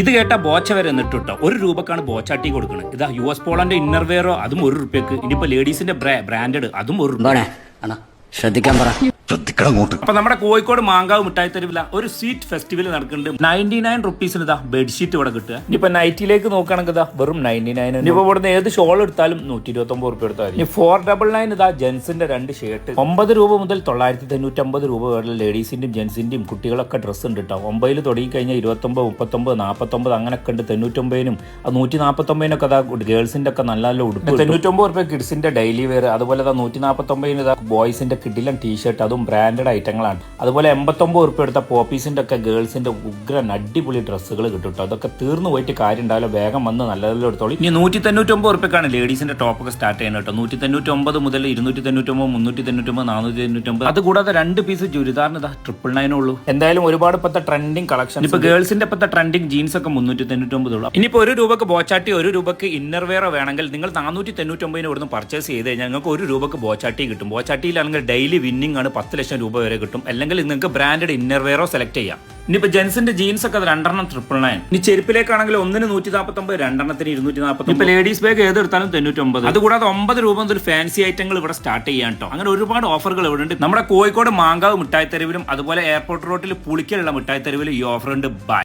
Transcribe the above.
ഇത് കേട്ട ബോച്ച വരെ എന്നിട്ടോ ഒരു രൂപക്കാണ് ബോച്ചാട്ടി കൊടുക്കുന്നത് ഇതാ യു എസ് പോളന്റെ ഇന്നർവെയറോ അതും ഒരു റുപ്യക്ക്. ഇനിയിപ്പോ ലേഡീസിന്റെ ബ്രാൻഡഡ് അതും ഒരു ശ്രദ്ധിക്കാൻ പറ. ശ്രദ്ധിക്കണം അങ്ങോട്ട് അപ്പൊ നമ്മുടെ കോഴിക്കോട് മാങ്കാവ് മിഠായി തെരുവില ഒരു സ്വീറ്റ് ഫെസ്റ്റിവൽ നടക്കുന്നുണ്ട്. നയന്റി നയൻ റുപ്പീസിന് ഇതാ ബെഡ്ഷീറ്റ് ഇവിടെ കിട്ടുക. ഇനിയിപ്പോ നൈറ്റിലേക്ക് നോക്കുകയാണെങ്കിൽ ഇതാ വെറും നയന്റി നയൻ. ഇനിയിപ്പോ ഇവിടുന്ന് ഏത് ഷോൾ എടുത്താലും നൂറ്റി ഇരുപത്തി ഒമ്പത് റുപ്യ എടുത്താൽ ഇനി ഫോർ ഡബിൾ നയൻ ഇതാ ജെൻസിന്റെ രണ്ട് ഷർട്ട് ഒമ്പത് രൂപ മുതൽ തൊള്ളായിരത്തി തൊണ്ണൂറ്റമ്പത് രൂപ വരെ ലേഡീസിന്റെയും ജെൻസിന്റെയും കുട്ടികളൊക്കെ ഡ്രസ്സ് ഉണ്ട് കേട്ടോ ഒമ്പതിൽ തുടങ്ങി കഴിഞ്ഞാൽ ഇരുപത്തൊമ്പത് മുപ്പത്തൊമ്പത് നാൽപ്പത്തൊമ്പത് അങ്ങനെയൊക്കെ ഉണ്ട്. തൊണ്ണൂറ്റൊമ്പതിനും നൂറ്റി നാൽപ്പത്തൊമ്പതിനൊക്കെ അതാ ഗേൾസിന്റെ ഒക്കെ നല്ല നല്ല ഉടുപ്പ് തൊണ്ണൂറ്റൊമ്പത് റുപ്യ കിഡ്സിന്റെ ഡെയിലി വെയർ അതുപോലെ നൂറ്റി നാൽപ്പത്തൊമ്പതിന് ബോയ്സിന്റെ കിഡിലൻ ടീഷർട്ട് അതും ബ്രാൻഡഡ് ഐറ്റങ്ങളാണ് അതുപോലെ എൺപത്തൊമ്പത് ഉറുപ്പ് എടുത്ത പോപ്പീസിന്റെ ഒക്കെ ഗേൾസിന്റെ ഉഗ്രൻ അടിപൊളി ഡ്രസ്സുകൾ കിട്ടും കേട്ടോ അതൊക്കെ തീർന്നു പോയിട്ട് കാര്യം ഉണ്ടാവില്ല. വേഗം വന്ന് നല്ലതെല്ലാം എടുത്തോളൂ. ഇനി നൂറ്റി തൊണ്ണൂറ്റൊമ്പത് ഉറുപ്പിക്കാണ് ലേഡീസിന്റെ ടോപ്പൊക്കെ സ്റ്റാർട്ട് ചെയ്യുന്നത് കേട്ടോ നൂറ്റി തൊണ്ണൂറ്റൊമ്പത് മുതൽ ഇരുന്നൂറ്റി തൊണ്ണൂറ്റൊമ്പത് മുന്നൂറ്റി തൊണ്ണൂറ്റൊമ്പത് നാനൂറ്റി തൊണ്ണൂറ്റൊമ്പത് അതുകൂടാതെ രണ്ട് പീസ് ചുരിദാറിന് ഇതാ ട്രിപ്പിൾ ഉള്ളൂ. എന്തായാലും ഒരുപാട് ഇപ്പോഴത്തെ ട്രെൻഡിങ് കളക്ഷൻ ഇപ്പൊ ഗേൾസിന്റെ ഇപ്പോഴത്തെ ട്രെൻഡിങ് ജീൻസ് ഒക്കെ മുന്നൂറ്റി തൊണ്ണൂറ്റൊമ്പത് ഉള്ളൂ. ഇനിയിപ്പോ ഒരു രൂപക്ക് ബോച്ചാട്ടി ഒരു രൂപക്ക് ഇന്നർ വെയർ വേണമെങ്കിൽ നിങ്ങൾ നാനൂറ്റി തൊണ്ണൂറ്റൊമ്പതിന് ഇവിടുന്ന് പർച്ചേസ് ചെയ്ത് കഴിഞ്ഞാൽ നിങ്ങൾക്ക് ഒരു രൂപക്ക് ബോച്ചാട്ടി കിട്ടും. ബോച്ചാട്ടിയിലാണെങ്കിൽ ഡെയിലി വിന്നിംഗ് ആണ് പത്ത് ലക്ഷം രൂപ വരെ കിട്ടും. അല്ലെങ്കിൽ നിങ്ങൾക്ക് ബ്രാൻഡഡ് ഇന്നർവെയറോ സെലക്ട് ചെയ്യാം. ഇനിയിപ്പോ ജെൻസിന്റെ ജീൻസ് ഒക്കെ രണ്ടെണ്ണം ട്രിപ്പിൾ നയൻ ഇനി ചെരുപ്പിലേക്കാണെങ്കിൽ ഒന്നിന് നൂറ്റി നാൽപ്പത്തൊമ്പത് രണ്ടെണ്ണത്തിന് ഇരുന്നൂറ്റി നാൽപ്പത്തി ഇപ്പൊ ലേഡീസ് ബാഗ് ഏതെടുത്താലും തൊണ്ണൂറ്റൊമ്പത്. അതുകൂടാതെ ഒമ്പത് രൂപ മുതൽ ഫാൻസി ഐറ്റങ്ങൾ ഇവിടെ സ്റ്റാർട്ട് ചെയ്യാൻ കേട്ടോ അങ്ങനെ ഒരുപാട് ഓഫറുകൾ ഇവിടെ ഉണ്ട്. നമ്മുടെ കോഴിക്കോട് മാങ്കാവ് മിഠായി തെരുവിലും അതുപോലെ എയർപോർട്ട് റോഡിൽ പുളിക്കലുള്ള മിഠായി തെരുവിലും ഈ ഓഫർ ഉണ്ട്. ബൈ